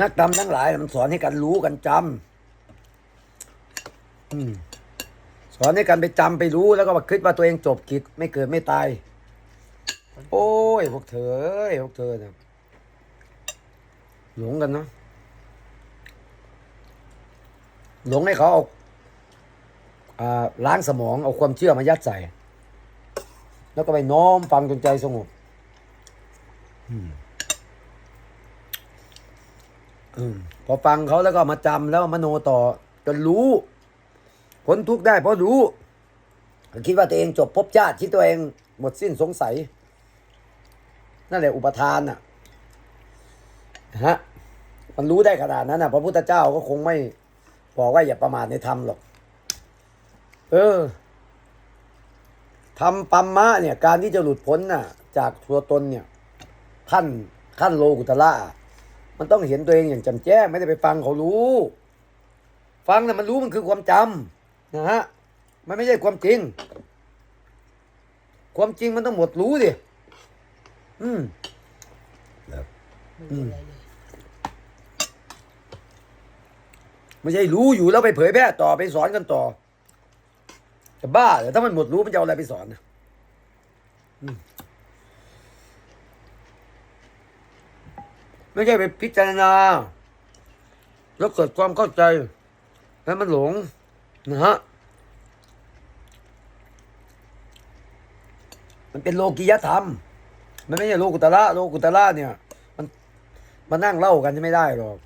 นักดำทั้งหลายมันสอนให้กันรู้กันจำสอนให้กันไปจำไปรู้แล้วก็มาคิดว่าตัวเองจบกิจไม่เกิดไม่ตาย โอ้ยพวกเธอพวกเธอเนี่ยหลงกันเนาะหลงให้เขาเอาอ่าล้างสมองเอาความเชื่อมายัดใส่ แล้วก็ไปน้อมฟังจนใจสงบ อืม พอฟังเขาแล้วก็มาจำแล้วมโนต่อจนรู้พ้นทุกข์ได้เพราะรู้คิดว่าตัวเองจบภพชาติคิดตัวเองหมดสิ้นสงสัย นั่นแหละอุปทานน่ะนะฮะมันรู้ได้ขนาดนั้นน่ะพระพุทธเจ้าก็คงไม่บอกว่าอย่าประมาทในธรรมหรอก เออทำปัมมะเนี่ย การที่จะหลุดพ้นน่ะ จากตัวตนเนี่ย ขั้นขั้นโลกุตละ มันต้องเห็นตัวเองอย่างจำแจ้ง ไม่ได้ไปฟังเขารู้ ฟังน่ะมันรู้มันคือความจำนะฮะมันไม่ใช่ความจริง ความจริงมันต้องหมดรู้ดิอืมไม่รู้อะไรเลยไม่ใช่รู้อยู่แล้วไปเผยแพร่ต่อไปสอนกันต่อจะบ้าเหรอถ้ามันหมดรู้มันจะเอาอะไรไปสอนนะอืม ไม่ใช่ไปพิจารณา แล้วเกิดความเข้าใจ แล้วมันหลงนะฮะ มันเป็นโลกิยธรรม มันไม่ใช่โลกุตละโลกุตละเนี่ย มันมันนั่งเล่ากันจะไม่ได้หรอก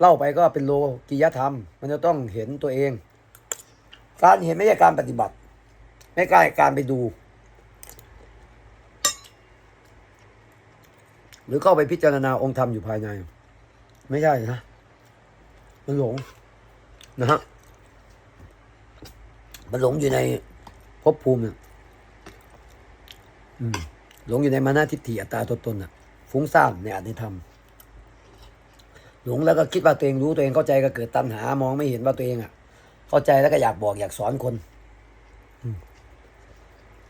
เล่าไปก็เป็นโลกิยธรรม มันจะต้องเห็นตัวเอง การเห็นไม่ใช่การปฏิบัติ ไม่ใช่การไปดู หรือเข้าไปพิจารณาองค์ธรรมอยู่ภายใน ไม่ใช่นะ มันหลงนะฮะมันหลงอยู่ในภพภูมิน่ะอืมหลงอยู่ในมานาทิฏฐิอัตตาตัวตนน่ะ ฟุ้งซ่านในอนิธรรม หลงแล้วก็คิดว่าตัวเองรู้ตัวเองเข้าใจก็เกิดตัณหามองไม่เห็นว่าตัวเองอะ เข้าใจแล้วก็อยากบอกอยากสอนคน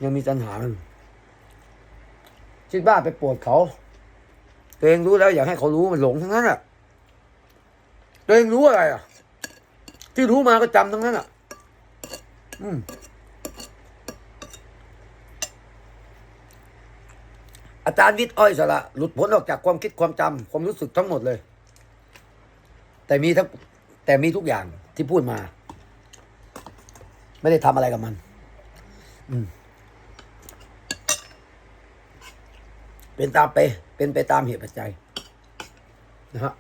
ยังมีตัณหาคิดบ้าไปปรดเขา ตัวเองรู้แล้วอยากให้เขารู้มันหลงทั้งนั้นอะตัวเองรู้อะไรอะ ที่รู้มาก็จำทั้งนั้นอะ อืมอาจารย์วิทย์อ้อยสระหลุดพ้นออกจากความคิดความจำความรู้สึกทั้งหมดเลย แต่มีทั้งแต่มีทุกอย่างที่พูดมา ไม่ได้ทำอะไรกับมัน อืม เป็นตามไป เป็นไปตามเหตุปัจจัยนะฮะ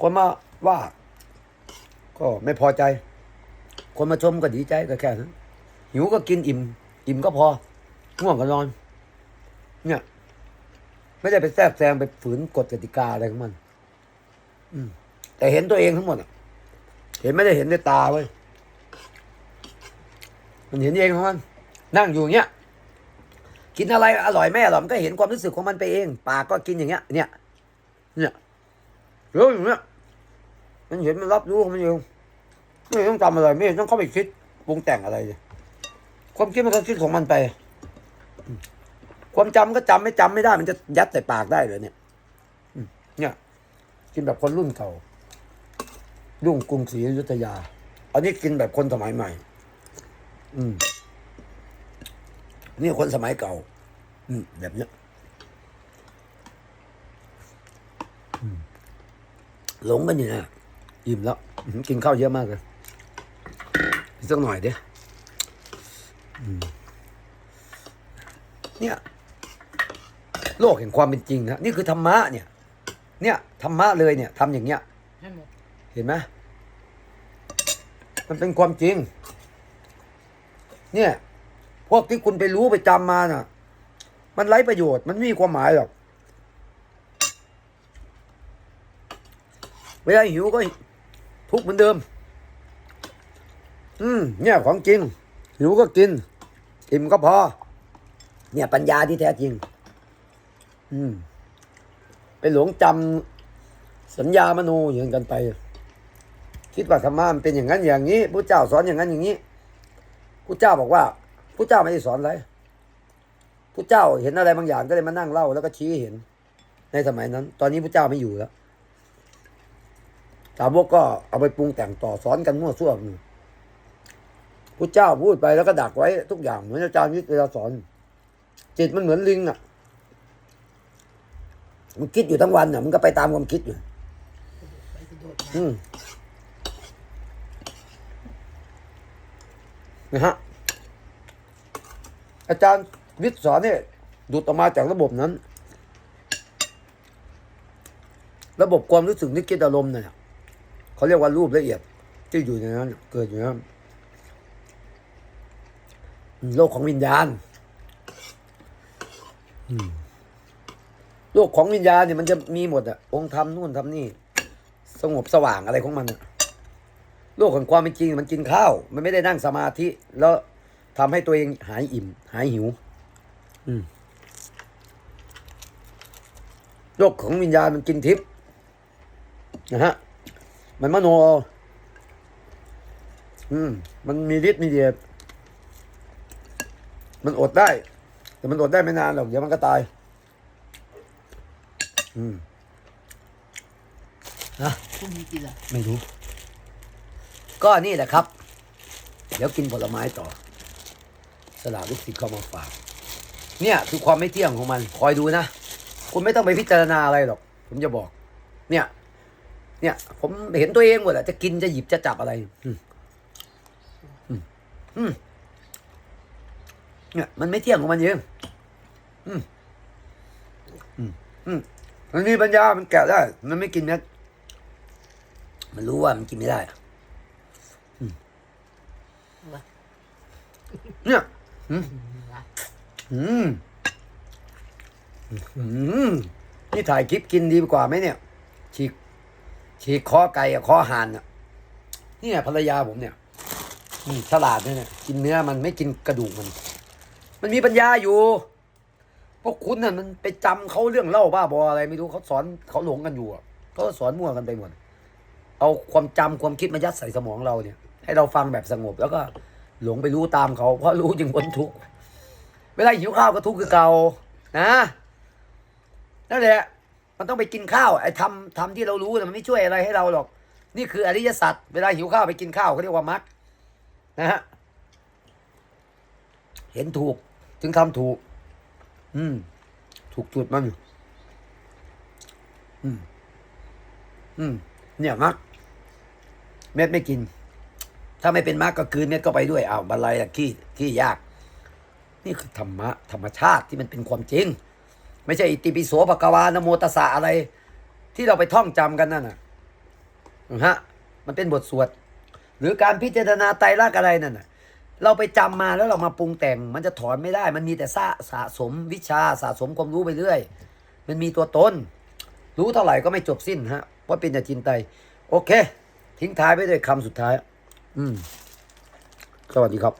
คนมาว่า ก็ไม่พอใจ คนมาชมก็ดีใจก็แค่นั้นหิวก็กินอิ่ม อิ่มก็พอง่วงก็นอน เนี่ย ไม่ได้ไปแทรกแซงไปฝืนกฎกติกาอะไรของมัน อืม แต่เห็นตัวเองทั้งหมดเห็นไม่ได้เห็นด้วยตาเว้ยมันเห็นเองของมัน นั่งอยู่เงี้ย กินอะไรอร่อยไม่อร่อยมันก็เห็นความรู้สึกของมันไปเองปากก็กินอย่างเงี้ย เนี่ย เนี่ยเยอะอย่างเงี้ยมันเห็นมันรับรู้ของมันเองไม่ต้องจำอะไรไม่ต้องเข้าไปคิดปรุงแต่งอะไรเลยความคิดมันก็คิดของมันไป ความจำก็จำไม่จำไม่ได้ มันจะยัดใส่ปากได้เลยเนี่ยเนี่ย กินแบบคนรุ่นเก่ารุ่งกรุงศรีอยุธยา อันนี้กินแบบคนสมัยใหม่ อืม นี่คนสมัยเก่า อืมแบบเนี้ยอืมหลงกันอยู่นะอิ่มแล้วอื้อหือกินข้าวเยอะมากเลยอีกสักหน่อยเดียวอืมเนี่ย โลกแห่งความเป็นจริงนะนี่คือธรรมะเนี่ย เนี่ยธรรมะเลยเนี่ยทำอย่างเงี้ยให้หมดเห็นไหมมันเป็นความจริง เนี่ยพ วกที่คุณไปรู้ไปจำมาน่ะ มันไร้ประโยชน์มันไม่มีความหมายหรอก เวลาหิวก็ทุกเหมือนเดิม อืม เนี่ยของจริง หิวก็กินอิ่มก็พอ เนี่ยปัญญาที่แท้จริง อืมไปหลงจำสัญญามโนอย่างกันไป คิดว่าธรรมะมันเป็นอย่างนั้นอย่างนี้พระเจ้าสอนอย่างนั้นอย่างนี้พระเจ้าบอกว่า พระเจ้าไม่ได้สอนอะไรพระเจ้าเห็นอะไรบางอย่างก็เลยมานั่งเล่าแล้วก็ชี้ให้เห็น ในสมัยนั้น ตอนนี้พระเจ้าไม่อยู่แล้วสาวกก็เอาไปปรุงแต่งต่อสอนกันมั่วซั่วนี่พระเจ้าพูดไปแล้วก็ดักไว้ทุกอย่างเหมือนอาจารย์วิทย์เวลาสอน จิตมันเหมือนลิงอะ มันคิดอยู่ทั้งวันอะมันก็ไปตามความคิดอยู่อืมนะฮะ อาจารย์วิทย์สอนเนี่ยดูดออกมาจากระบบนั้น ระบบความรู้สึกนึกคิดอารมณ์เนี่ยเขาเรียกว่ารูปละเอียดที่อยู่ในนั้น เกิดอยู่ในนั้นโลกของวิญญาณโลกของวิญญาณเนี่ยมันจะมีหมดอะองค์ธรรมนู่นทำนี่ สงบสว่างอะไรของมันอะโลกของความเป็นจริงมันกินข้าว มันไม่ได้นั่งสมาธิแล้ว ทำให้ตัวเองหายอิ่ม หายหิว อืมโลกของวิญญาณมันกินทิพย์นะฮะ มันมโนเอาอืม มันมีฤทธิ์มีเดชมันอดได้ แต่มันอดได้ไม่นานหรอก เดี๋ยวมันก็ตาย อืมนะพรุ่งนี้กินละไม่รู้ ก็นี่แหละครับ เดี๋ยวกินผลไม้ต่อ สลากลูกศิษย์เข้ามาฝาก เนี่ยคือความไม่เที่ยงของมัน คอยดูนะ คุณไม่ต้องไปพิจารณาอะไรหรอก ผมจะบอก เนี่ย เนี่ย ผมเห็นตัวเองหมดอะจะกินจะหยิบจะจับอะไร อืมอืมเนี่ยมันไม่เที่ยงของมันเองอืมอืมอืมมันมีปัญญา มันแกะได้ มันไม่กินเม็ดมันรู้ว่ามันกินไม่ได้อะมเนี่ย อืมอืมอืมนี่ถ่ายคลิปกินดีกว่าไหมเนี่ย ฉีกฉีกคอไก่กับคอห่านอะเนี่ยภรรยาผมเนี่ยฉลาดเนี่ย กินเนื้อมันไม่กินกระดูกมัน มันมีปัญญาอยู่พวกคุณน่ะมันไปจำเขาเรื่องเล่าบ้าบออะไรไม่รู้เขาสอนเขาหลงกันอยู่อะเขาสอนมั่วกันไปหมดเอาความจำความคิดมายัดใส่สมองเราเนี่ย ให้เราฟังแบบสงบแล้วก็ หลงไปรู้ตามเขา เพราะรู้จึงพ้นทุกข์เวลาหิวข้าวก็ทุกข์คือเก่านะนั่นแหละมันต้องไปกินข้าวไอ้ทำทำที่เรารู้น่มันไม่ช่วยอะไรให้เราหรอก นี่คืออริยสัจเวลาหิวข้าวไปกินข้าวเขาเรียกว่ามรรคนะฮะเห็นถูกถึงทำถูก อืม ถูกจุดมันอืม อืม เนี่ยมรรคเม็ดไม่กิน ถ้าไม่เป็นมรรคก็คืนเม็ดก็ไปด้วยอ้าวบันไลละขี้ขี้ยาก นี่คือธรรมะธรรมชาติที่มันเป็นความจริง ไม่ใช่อิติปิโสภควานโมตสะอะไร ที่เราไปท่องจำกันนั่นนะฮะมันเป็นบทสวด หรือการพิจารณาไตรลักษณ์อะไรนั่นนะเราไปจำมาแล้วเรามาปรุงแต่ง มันจะถอนไม่ได้ มันมีแต่สะสะสมวิชาสะสมความรู้ไปเรื่อย มันมีตัวตนรู้เท่าไหร่ก็ไม่จบสิ้นฮะว่าเป็นแต่จินไตโอเค ทิ้งท้ายไปด้วยคำสุดท้าย อืมสวัสดีครับ